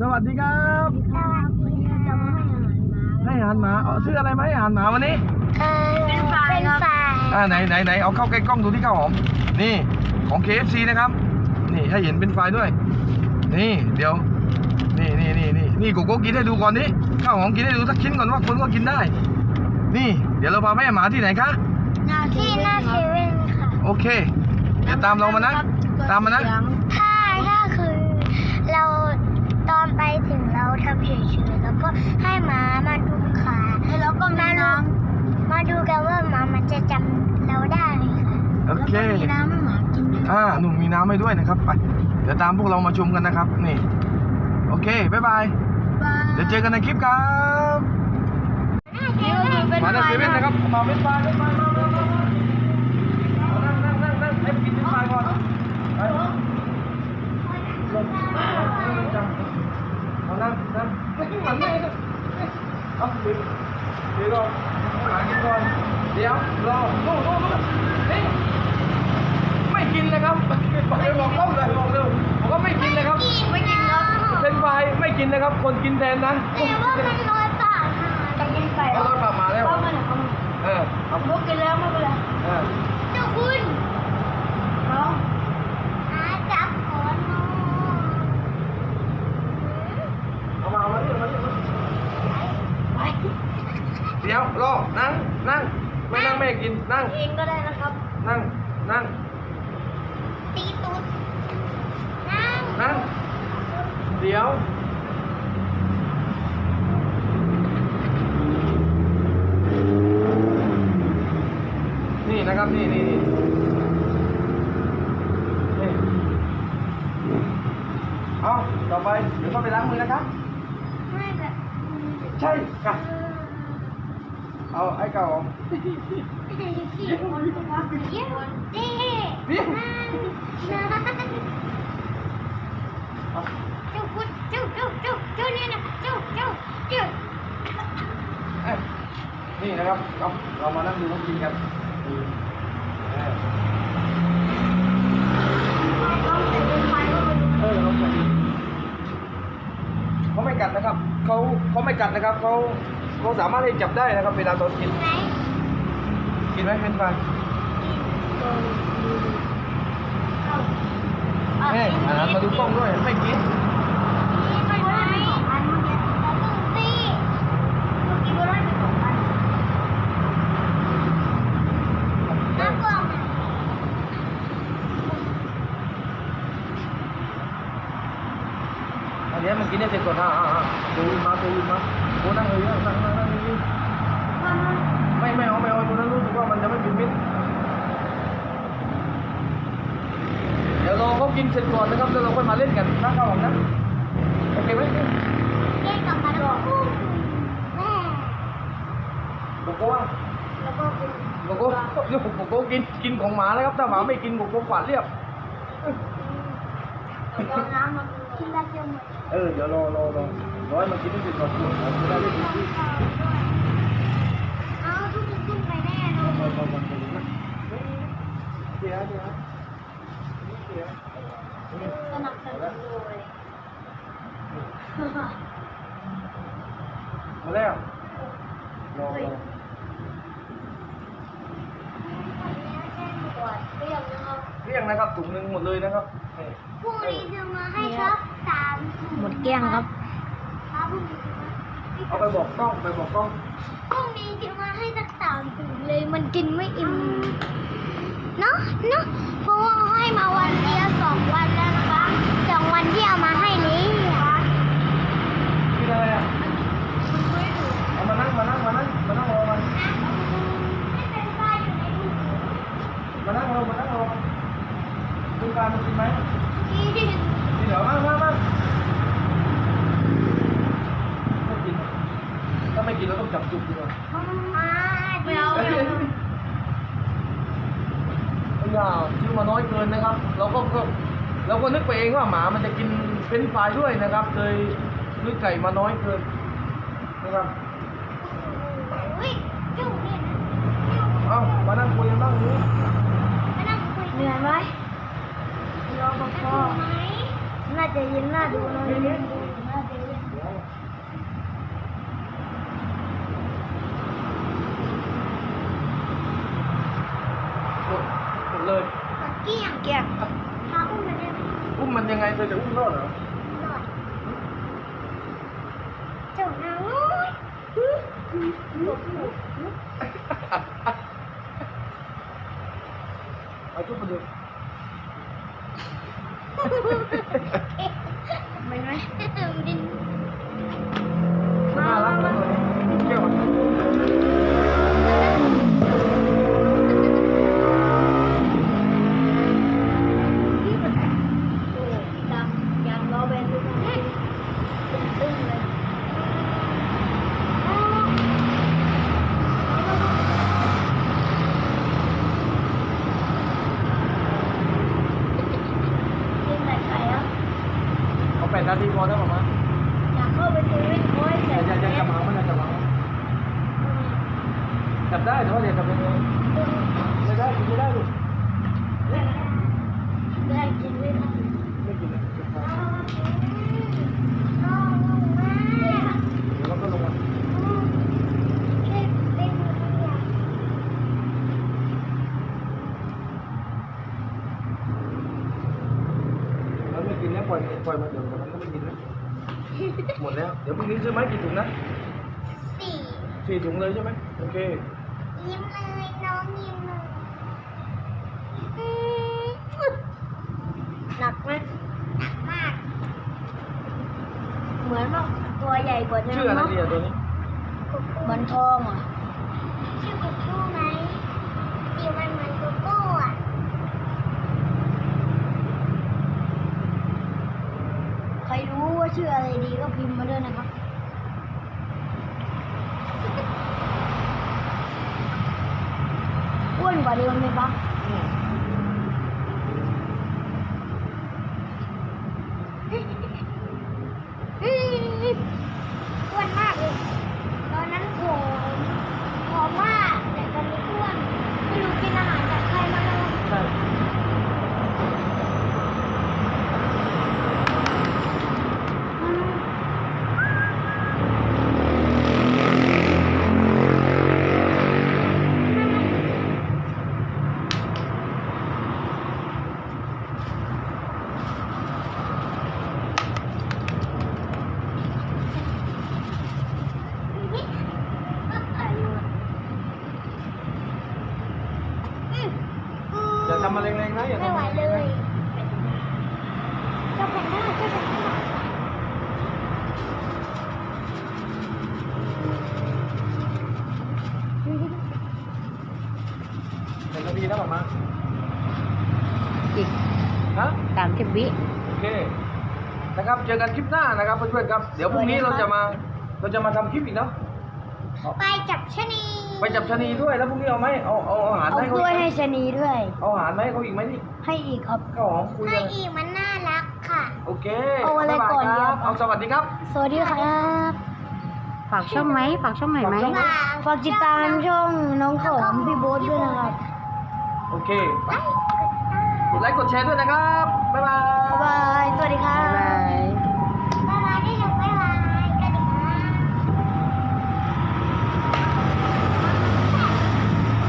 สวัสดีครับครับวันนี้เราจะมาให้อาหารหมาให้อาหารหมาเอาซื้ออะไรมาให้อาหารหมาวันนี้เออเป็นไฟครับอ่าไหนไหนไหนเอาเข้าใกล้กล้องดูที่ข้าวหอม นี่ของ KFC นะครับ นี่ให้เห็นเป็นไฟล์ด้วย นี่เดี๋ยว นี่นี่นี่นี่นี่โกโก้กินให้ดูก่อนนี่ข้าวหอมกินให้ดูสักชิ้นก่อนว่าคนก็กินได้ นี่ เดี๋ยวเราพาแม่หมาที่ไหนคะที่หน้าเซเว่นค่ะ โอเค เดี๋ยวตามเรามานะ ตามมานะ ถ้าถ้าคือเราตอน ไปถึงเราทำเฉยๆแล้วก็ให้หมามาดูขาแล้วก็มาดูมาดูกันว่าหมามันจะจำเราได้ไหมคะโอเค แล้วก็มีน้ำให้หมากินด้วยอ่าหนุ่มมีน้ำให้ด้วยนะครับไปเดี๋ยวตามพวกเรามาชมกันนะครับ นี่ โอเค บ๊ายบายเดี๋ยวเจอกันในคลิปครับมาในเซเว่นนะครับ มาเป็นไฟเป็นไฟมามามามาเอานั่งนั่งนั่งนั่งให้กินเป็นไฟก่อนไปลงลงจังเอา นั่งนั่งไม่หวันไม่เอาเดี๋ยวเดี๋ยวรอหากินก่อนเดี๋ยวรอโน่นโน่นโน่นนี่ไม่กินเลยครับไปบอกเขาเลยบอกเร็วบอกว่าไม่กินเลยครับไม่กินครับเป็นไฟไม่กินนะครับ คนกินแทนนะแต่ว่ามันน้อยปากค่ะจะกินไก่เอารถมามาแล้วเอามาหน่อยเอามาเออเอาลูกกินแล้วไม่เป็นไร เออ เจ้าคุณน้องอาจับขอนน้อง เอามาเอามาเดี๋ยวมาเดี๋ยวมา ไป เดี๋ยวรอ นั่ง นั่ง ไม่นั่งไม่ให้กิน นั่ง เองก็ได้นะครับ นั่ง นั่ง ตีตุ๊ดนั่งนั่ง เดี๋ยว นี่นะครับนี่นี่นี่นี่เอาต่อไป เดี๋ยวเข้าไปล้างมือนะครับ ไม่แบบ ใช่ค่ะ เอาไอ้เก่าขี่คนตัวเยี่ยมเจ๊เบี้ยนั่งนั่งเจ้าคุณเจ้าเจ้าเจ้าเจ้าเนี่ยนะเจ้าเจ้าเจ้าเอ้ยนี่นะครับเราเรามานั่งดูเขากินกันเออต้องใส่เป็นไฟก็ไม่รู้เออเราไปเขาไม่กัดนะครับเขาเขาไม่กัดนะครับเขา เขาสามารถที่จับได้นะครับเวลาตอนกินไหนกินไหมเป็นไฟเฮ้ยอาหารมาดูกล้องด้วยไม่กิน ไม่ได้อันเมื่อกี้เราต้องสิเมื่อกี้เราได้ไปสองอันน้ำกล่อง อันนี้มันกินได้เสร็จก่อนอะอะอะตัวอื่นมาตัวอื่นมาโอ้ นั่งเลยนั่งนั่งนั่งนั่งนี่ไม่ไม่เอาไม่เอาตัวนั้นรู้สึกว่ามันจะไม่เป็นมิตรเดี๋ยวรอเขากินเสร็จก่อนนะครับแล้วเราค่อยมาเล่นกันนะข้าวหอมนะโอเคไหมเรียกกลับมาแล้วกุ้งแม่โกโก้อะแล้วก็กินโกโก้เดี๋ยวโกโก้กินกินของหมานะครับถ้าหมาไม่กินโกโก้กวาดเรียบแล้วน้ำมันกินได้เยอะหมดเออเดี๋ยวรอรอรอ ร้อให้มันกินให้สร็จก่อนผมจะได้เล่นที่เอาทุกคนขึ้นไปแน่เลรอยเดี๋ยวเดี๋ยวเดี๋ยวสนับสนุนโดยมาแล้วรอรอเรียกนะครับเรียงนะครับถุงหนึ่งหมดเลยนะครับพรุ่งนี้จะมาให้ครับสามหมดเกลี้ยงครับ เอาไปบอกกล้องไปบอกกล้องพรุ่งนี้จะมาให้สักสามถุงเลยมันกินไม่อิ่มเนาะเนาะเพราะว่าให้มาวันเดียวสองวันแล้วนะคะสองวันที่เอามาให้นี้กินอะไรอะเอามานั่งมานั่งมานั่งมานั่งรอมันให้เป็นไฟอยู่ในถุงมานั่งรอมานั่งรอคุณการมากินไหมที่กินเดี๋ยวมามามาไม่กินถ้าไม่ กินเราต้องจับจุกดีกว่าไม่เอาเอ้ยอย่าซื้อมาน้อยเกินนะครับ เราก็ก็เราก็นึกไปเองว่าหมามันจะกินเฟรนช์ฟรายด้วยนะครับเลยซื้อไก่มาน้อยเกินนะครับอุ้ยจุ๊บเนี่ยเอ้ามานั่งคุยกันบ้างนี้นั่งคุยเหนื่อยไหมรอปภไหมน่าจะยิ้มน่าดูเลยน่าจะ ยังเขาอุ้มมันได้ไหมอุ้มมันยังไงเธอจะอุ้มรอดเหรอรอดเจ้านางน้อยหลบหลบเอาทุกคนดู นาทีพอแล้วหรอมะอยากเข้าไปดูเล่นโค้ยอย่าอย่าอย่าจับหางมันอย่าจับหางจับได้แต่ว่าอย่าจับเองไม่ได้กินไม่ได้ลูกได้กินไม่ได้ไม่กินเลย น้องมาก แล้วก็ลงมา เล่นเล่นเนี่ย แล้วไม่กินแล้ว ปล่อยปล่อยมาเดี๋ยวมันก็ไม่กินแล้วหมดแล้ว เดี๋ยวพรุ่งนี้ซื้อไหมกี่ถุงนะสี่สี่ถุงเลยใช่ไหมโอเคยิ้มเลยน้องยิ้มเลยอืมหนักไหมหนักมาก เหมือนว่าตัวใหญ่กว่าเดิชื่อมอะไรเนาะเนี่ยตัวนี้ เหมือนทองอะ ชื่อโกโก้ไหมสีมันเหมือนโกโก้อะ ใครรู้ว่า ชื่ออะไรดีก็พิมพ์มาด้วยนะครับอ้วนกว่าเดิมไหมปะอืมอ้วนมากเลย ตอนนั้นผอมผอมมาก แต่ตอนนี้อ้วน ไม่รู้กินอาหารจากใครมาแล้ว ใช่ อย่าทำอะไรแรงๆนะอย่า ไม่ ทำ ไหว อะไร เล แรง ยเจ้าแพนด้าเจ้าแพนด้า ๆเป็นนาที แล้วหรอมาอีกฮะสามสิบวิโอเคนะครับเจอกันคลิปหน้านะครับเพื่อนๆครับ เดี๋ยวพรุ่งนี้เราจะมาเราจะมาทำคลิปอีกเนาะไปจับชะนีไปจับชะนีด้วยแล้วพรุ่งนี้เอาไหมเอาเอาอาหารเอาให้กเขาล้วยอีกไหมให้ชะนีด้วย เอาอาหารไหมเขาอีกไหมนี่ให้อีกครับ ข้าวหอมคุยให้กันอีกมันน่ารักค่ะ โอเคเอาอะไรบ๊ยบยก่อนดีคครัรับบเอาสวัสดีครับ สวัสดีครับ ฝากช่องไหมฝากช่องไหนไหม ฝากช่องไหมฝากติดตามช่องน้องของพี่โบ๊ทด้วยนะครับ โอเคไว้กดไลค์กดแชร์ด้วยนะครับ บ๊ายบาย บ๊ายบาย สวัสดีครับบ๊ายบาย